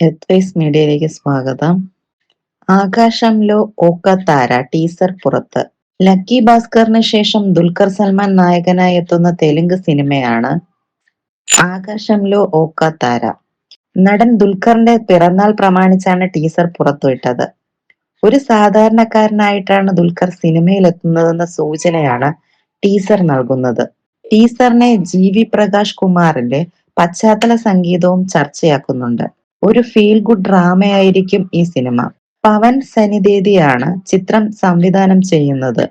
എത്വൈസ് മീഡിയയിലേക്ക് സ്വാഗതം. ആകാശംലോ താര ടീസർ പുറത്ത്. ലക്കി ഭാസ്കറിന് ശേഷം ദുൽഖർ സൽമാൻ നായകനായി എത്തുന്ന തെലുങ്ക് സിനിമയാണ് ആകാശംലോ താര നടൻ ദുൽഖറിന്റെ പിറന്നാൾ പ്രമാണിച്ചാണ് ടീസർ പുറത്തുവിട്ടത്. ഒരു സാധാരണക്കാരനായിട്ടാണ് ദുൽഖർ സിനിമയിൽ എത്തുന്നതെന്ന സൂചനയാണ് ടീസർ നൽകുന്നത്. ടീസറിനെ ജി വി പ്രകാശ് കുമാറിന്റെ പശ്ചാത്തല സംഗീതവും ചർച്ചയാക്കുന്നുണ്ട്. ഒരു ഫീൽ ഗുഡ് ഡ്രാമയായിരിക്കും ഈ സിനിമ പവൻ സനിദേതിയാണ് ചിത്രം സംവിധാനം ചെയ്യുന്നത്.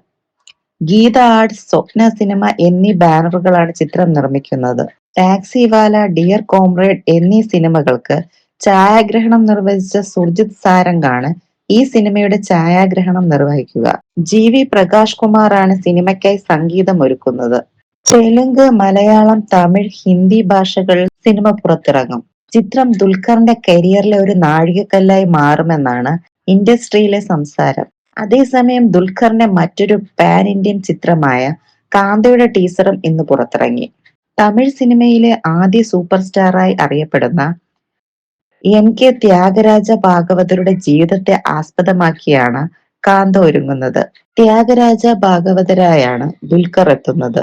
ഗീത ആർട്സ് സ്വപ്ന സിനിമ എന്നീ ബാനറുകളാണ് ചിത്രം നിർമ്മിക്കുന്നത്. ടാക്സിവാല ഡിയർ കോംറേഡ് എന്നീ സിനിമകൾക്ക് ഛായാഗ്രഹണം നിർവഹിച്ച സുർജിത് സാരംഗാണ് ഈ സിനിമയുടെ ഛായാഗ്രഹണം നിർവഹിക്കുക. ജി വി പ്രകാശ് കുമാറാണ് സിനിമയ്ക്കായി സംഗീതം ഒരുക്കുന്നത്. തെലുങ്ക് മലയാളം തമിഴ് ഹിന്ദി ഭാഷകളിൽ സിനിമ പുറത്തിറങ്ങും. ചിത്രം ദുൽഖറിന്റെ കരിയറിലെ ഒരു നാഴികക്കല്ലായി മാറുമെന്നാണ് ഇൻഡസ്ട്രിയിലെ സംസാരം. അതേസമയം ദുൽഖറിന്റെ മറ്റൊരു പാൻ ഇന്ത്യൻ ചിത്രമായ കാന്തയുടെ ടീസറും ഇന്ന് പുറത്തിറങ്ങി. തമിഴ് സിനിമയിലെ ആദ്യ സൂപ്പർ സ്റ്റാറായി അറിയപ്പെടുന്ന എം കെ ത്യാഗരാജ ഭാഗവതരുടെ ജീവിതത്തെ ആസ്പദമാക്കിയാണ് കാന്ത ഒരുങ്ങുന്നത്. ത്യാഗരാജ ഭാഗവതരായാണ് ദുൽഖർ എത്തുന്നത്.